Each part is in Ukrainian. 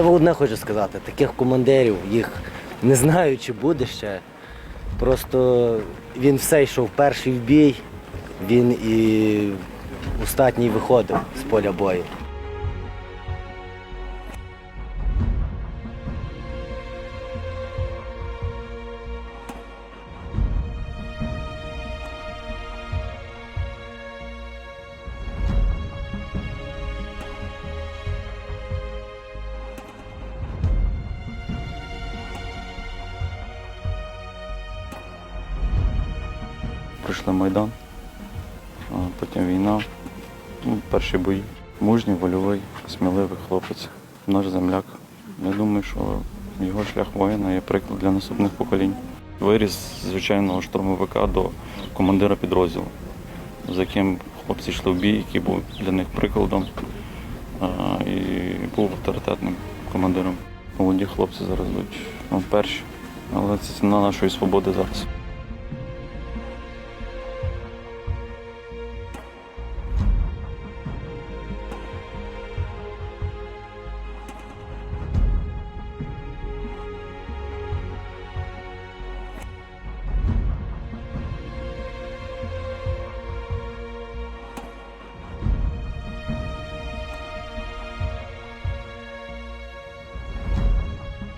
Я одне хочу сказати, таких командирів їх не знаю, чи буде ще. Просто він все йшов перший в бій, він і остатній виходив з поля бою. Пройшли Майдан, потім війна, ну, перші бої. Мужній, вольовий, сміливий хлопець, наш земляк. Я думаю, що його шлях воїна є приклад для наступних поколінь. Виріс з звичайного штурмовика до командира підрозділу, з яким хлопці йшли в бій, який був для них прикладом і був авторитетним командиром. Молоді хлопці зараз йдуть ну, перші, але це ціна нашої свободи зараз.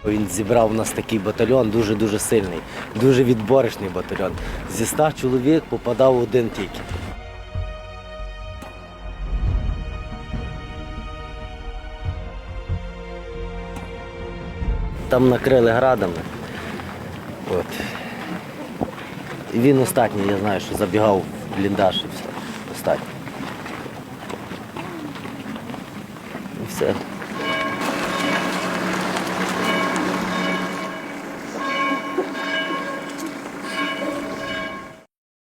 Він зібрав у нас такий батальйон, дуже-дуже сильний, дуже відборишний батальйон. Зі ста чоловік попадав один тільки. Там накрили градами. От. І Він остатній, я знаю, що забігав в бліндаж і все. Остатній. І ну, все.